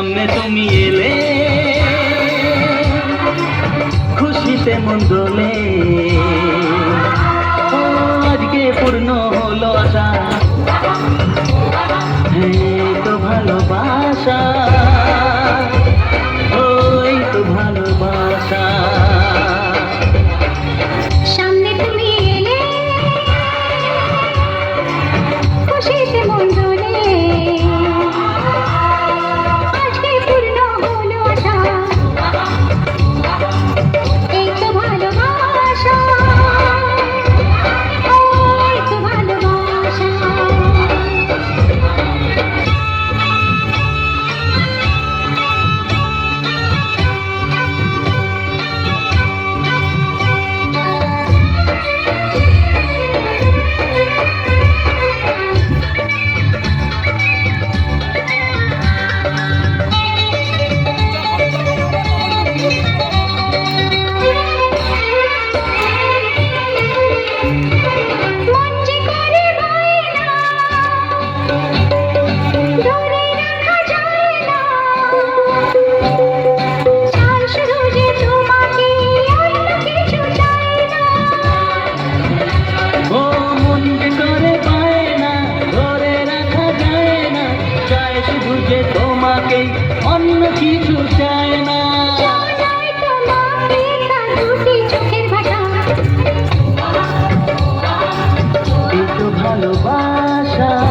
সামনে তুমি এলে। খুশিতে মন দোলে আজকে পূর্ণ হলো আশা। তো ভালোবাসা। ওই তো ভালোবাসা। সামনে তুমি এলে। খুশিতে মন 나